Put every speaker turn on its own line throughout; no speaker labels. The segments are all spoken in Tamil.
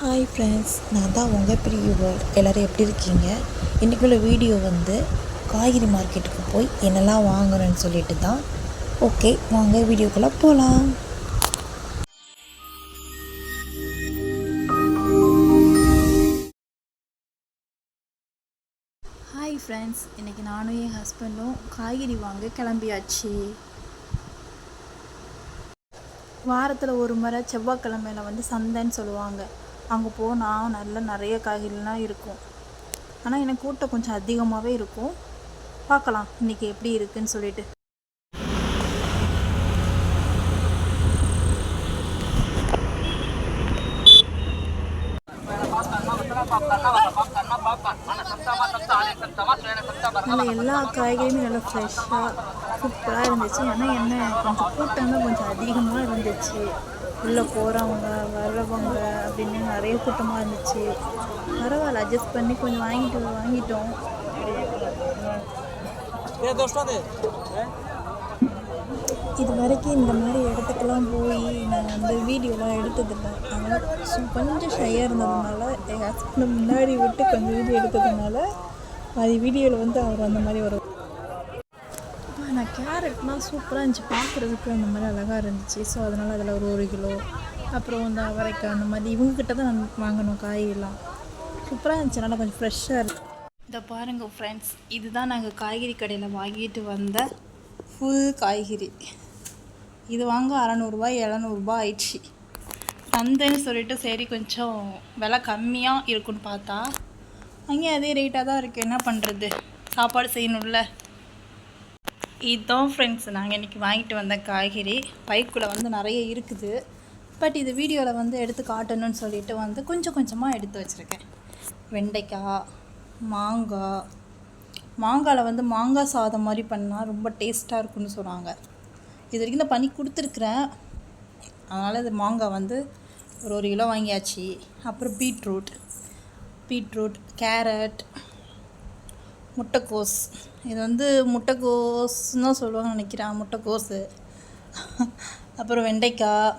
ஹாய் ஃப்ரெண்ட்ஸ் நான் தான் உங்கள் பிரியுவர். எல்லோரும் எப்படி இருக்கீங்க? இன்றைக்குள்ள வீடியோ வந்து காய்கறி மார்க்கெட்டுக்கு போய் என்னெல்லாம் வாங்குறேன்னு சொல்லிட்டு தான். ஓகே வாங்க வீடியோக்குள்ளே போகலாம்
ஹாய் ஃப்ரெண்ட்ஸ் இன்றைக்கி நானும் என் ஹஸ்பண்டும் காய்கறி வாங்க கிளம்பியாச்சு. வாரத்தில் ஒரு முறை செவ்வாய்க்கிழமையில வந்து சந்தைன்னு சொல்லுவாங்க. அங்கே போனால் நல்ல நிறைய காய்கறிலாம் இருக்கும். ஆனால் எனக்கு கூட்டம் கொஞ்சம் அதிகமாகவே இருக்கும். பார்க்கலாம் இன்றைக்கி எப்படி இருக்குன்னு சொல்லிட்டு. அதில் எல்லா காய்கறியுமே நல்லா ஃப்ரெஷ்ஷாக சூப்பராக இருந்துச்சு. ஆனால் என்ன கொஞ்சம் கூட்டம் தான் கொஞ்சம் அதிகமாக இருந்துச்சு. உள்ளே போகிறவங்க வர்றவங்க அப்படின்னு நிறைய கூட்டமாக இருந்துச்சு. பரவாயில்ல அட்ஜஸ்ட் பண்ணி கொஞ்சம் வாங்கிட்டு வாங்கிட்டோம். இது வரைக்கும் இந்த மாதிரி இடத்துக்கெல்லாம் போய் நான் வந்து வீடியோலாம் எடுத்ததில்லை. அதனால் கொஞ்சம் ஷையாக இருந்ததுனால எங்கள் ஹஸ்பண்டை முன்னாடி விட்டு கொஞ்சம் வீடியோ எடுத்ததுனால அது வீடியோவில் வந்து அவர் அந்த மாதிரி வரும் நான் கேரட்லாம் சூப்பராக இருந்துச்சு. பார்க்குறதுக்கு அந்த மாதிரி அழகாக இருந்துச்சு. ஸோ அதனால் அதில் ஒரு ஒரு கிலோ அப்புறம் இந்த அவரைக்காய் அந்த மாதிரி இவங்கக்கிட்ட தான் நான் வாங்கணும் காய்கறிலாம். சூப்பராக இருந்துச்சு. நல்லா கொஞ்சம் ஃப்ரெஷ்ஷாக இருக்குது இதை பாருங்கள் ஃப்ரெண்ட்ஸ் இதுதான் நாங்கள் காய்கறி கடையில் வாங்கிட்டு வந்த ஃபுல் காய்கறி. இது வாங்க அறநூறுபா எழுநூறுபா ஆயிடுச்சு. சந்தைன்னு சொல்லிட்டு சரி கொஞ்சம் விலை கம்மியாக இருக்குன்னு பார்த்தா அங்கேயும் அதே ரேட்டாக தான் இருக்குது என்ன பண்ணுறது சாப்பாடு செய்யணும்ல. இதுதான் ஃப்ரெண்ட்ஸ் நாங்கள் இன்றைக்கி வாங்கிட்டு வந்த காய்கறி. பைக்குள்ளே வந்து நிறைய இருக்குது. பட் இது வீடியோவில் வந்து எடுத்து காட்டணும்னு சொல்லிட்டு வந்து கொஞ்சம் கொஞ்சமாக எடுத்து வச்சுருக்கேன். வெண்டைக்காய் மாங்காய். மாங்காயில் வந்து மாங்காய் சாதம் மாதிரி பண்ணால் ரொம்ப டேஸ்ட்டாக இருக்கும்னு சொன்னாங்க. இது வரைக்கும் நான் பண்ணி கொடுத்துருக்குறேன். அதனால் இது மாங்காய் வந்து ஒரு ஒரு கிலோ வாங்கியாச்சு. அப்புறம் பீட்ரூட். பீட்ரூட் கேரட் முட்டைக்கோஸ். இது வந்து முட்டைக்கோஸ்ன்னு தான் சொல்லுவாங்க நினைக்கிறேன் முட்டைக்கோஸு. அப்புறம் வெண்டைக்காய்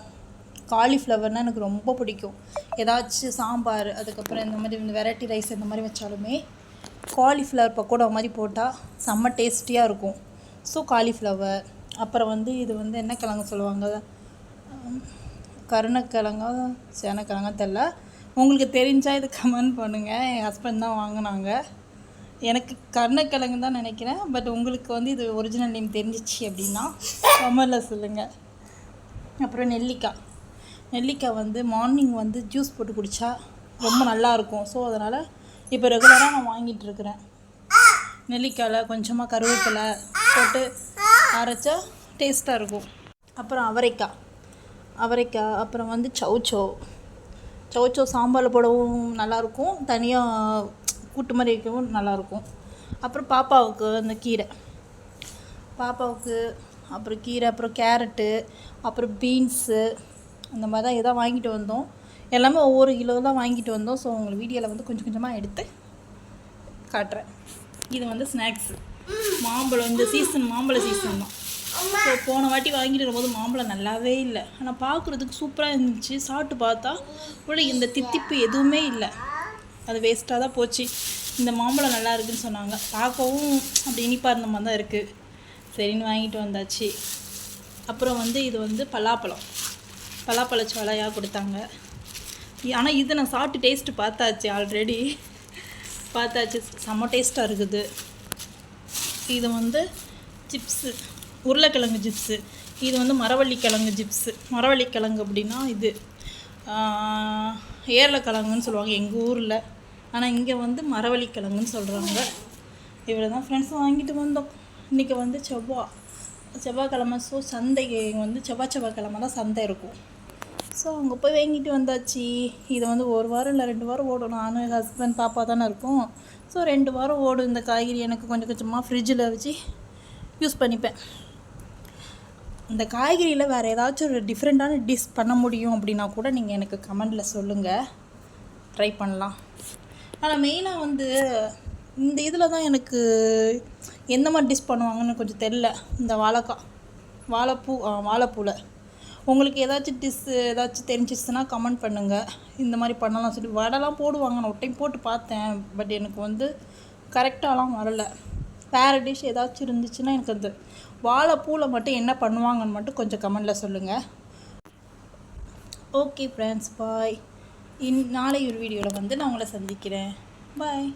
காலிஃப்ளவர்னால் எனக்கு ரொம்ப பிடிக்கும். ஏதாச்சும் சாம்பார் அதுக்கப்புறம் இந்த மாதிரி இந்த வெரைட்டி ரைஸ் இந்த மாதிரி வச்சாலுமே காலிஃப்ளவர் பக்கோடா மாதிரி போட்டால் செம்ம டேஸ்டியாக இருக்கும். So cauliflower. அப்புறம் வந்து இது வந்து என்ன கிழங்கு சொல்லுவாங்க? உம், கருணக்கிழங்கா சேனக்கிழங்கா தெரில உங்களுக்கு தெரிஞ்சால் இது கமெண்ட் பண்ணுங்கள் என் ஹஸ்பண்ட் தான் வாங்கினாங்க. எனக்கு கருணக்கிழங்கு தான் நினைக்கிறேன் பட் உங்களுக்கு வந்து இது ஒரிஜினல் நேம் தெரிஞ்சிச்சு அப்படின்னா கமெண்டில் சொல்லுங்கள் அப்புறம் நெல்லிக்காய். நெல்லிக்காய் வந்து மார்னிங் வந்து ஜூஸ் போட்டு குடித்தா ரொம்ப நல்லாயிருக்கும் ஸோ அதனால் இப்போ ரெகுலராக நான் வாங்கிட்டு இருக்கிறேன். நெல்லிக்காயில் கொஞ்சமாக கருவேப்பிலை போட்டு அரைச்சா டேஸ்ட்டாக இருக்கும். அப்புறம் அவரைக்காய். அவரைக்காய் அப்புறம் வந்து சௌச்சோ. சௌச்சோ சாம்பாரில் போடவும் நல்லாயிருக்கும் தனியாக கூட்டு மாதிரி வைக்கவும் நல்லாயிருக்கும். அப்புறம் பாப்பாவுக்கு அந்த கீரை. பாப்பாவுக்கு அப்புறம் கீரை அப்புறம் கேரட்டு அப்புறம் பீன்ஸு அந்த மாதிரி தான் இதான் வாங்கிட்டு வந்தோம். எல்லாமே ஒவ்வொரு கிலோ தான் வாங்கிட்டு வந்தோம். ஸோ உங்களுக்கு வீடியோவில் வந்து கொஞ்சம் கொஞ்சமாக எடுத்து காட்டுறேன். இது வந்து ஸ்நாக்ஸு. மாம்பழம் இந்த சீசன் மாம்பழ சீசன் தான். ஸோ போன வாட்டி வாங்கிட்டு வரும்போது மாம்பழம் நல்லாவே இல்லை. ஆனால் பார்க்குறதுக்கு சூப்பராக இருந்துச்சு. சாப்பிட்டு பார்த்தா உள்ள இந்த தித்திப்பு எதுவுமே இல்லை. அது வேஸ்ட்டாக தான் போச்சு. இந்த மாம்பழம் நல்லா இருக்குன்னு சொன்னாங்க. பார்க்கவும் அப்படி இனிப்பாக இருந்த மாதிரி தான் இருக்குது சரின்னு வாங்கிட்டு வந்தாச்சு. அப்புறம் வந்து இது வந்து பலாப்பழம். பலாப்பழ சோலையாக கொடுத்தாங்க. ஆனால் இது நான் சாப்பிட்டு டேஸ்ட்டு பார்த்தாச்சு ஆல்ரெடி பார்த்தாச்சு. செம்ம டேஸ்ட்டாக இருக்குது. இது வந்து சிப்ஸு. உருளைக்கிழங்கு சிப்ஸு. இது வந்து மரவள்ளி கிழங்கு சிப்ஸு. மரவள்ளிக்கிழங்கு அப்படின்னா இது ஆஹ், ஏரலக்கிழங்குன்னு சொல்லுவாங்க எங்கள் ஊரில். ஆனால் இங்கே வந்து மரவள்ளி கிழங்குன்னு சொல்கிறாங்க இவ்வளோ தான் ஃப்ரெண்ட்ஸ் வாங்கிட்டு வந்தோம். இன்றைக்கி வந்து செவ்வாய் செவ்வாய்க்கிழமை. ஸோ சந்தை வந்து செவ்வாய் செவ்வாய்க்கிழமை தான் சந்தை இருக்கும். ஸோ அங்கே போய் வாங்கிட்டு வந்தாச்சு. இது வந்து ஒரு வாரம் இல்லை ரெண்டு வாரம் ஓடும். நானும் ஹஸ்பண்ட் பாப்பா தானே இருக்கும். ஸோ ரெண்டு வாரம் ஓடும் இந்த காய்கறி. எனக்கு கொஞ்சம் கொஞ்சமாக ஃப்ரிட்ஜில் வச்சு யூஸ் பண்ணிப்பேன். இந்த காய்கறியில் வேறு ஏதாச்சும் ஒரு டிஃப்ரெண்ட்டான டிஷ் பண்ண முடியும் அப்படின்னா கூட நீங்கள் எனக்கு கமெண்டில் சொல்லுங்கள் ட்ரை பண்ணலாம். ஆனால் மெயினாக வந்து இந்த இதில் தான் எனக்கு எந்த மாதிரி டிஷ் பண்ணுவாங்கன்னு கொஞ்சம் தெரில இந்த வாழைக்காய் வாழைப்பூ ஆ, வாழைப்பூவில் உங்களுக்கு ஏதாச்சும் டிஸ் ஏதாச்சும் தெரிஞ்சிச்சுன்னா கமெண்ட் பண்ணுங்கள் இந்த மாதிரி பண்ணலாம் சொல்லி வடைலாம் போடுவாங்க. நான் ஒரு டைம் போட்டு பார்த்தேன். பட் எனக்கு வந்து கரெக்டாலாம் வரல. வேறு டிஷ் ஏதாச்சும் இருந்துச்சுன்னா எனக்கு அந்த வாழைப்பூவில் மட்டும் என்ன பண்ணுவாங்கன்னு மட்டும் கொஞ்சம் கமெண்டில் சொல்லுங்கள் ஓகே ஃப்ரெண்ட்ஸ் பாய் இன் நாளை ஒரு வீடியோவில் வந்து நான் உங்களை சந்திக்கிறேன். பாய்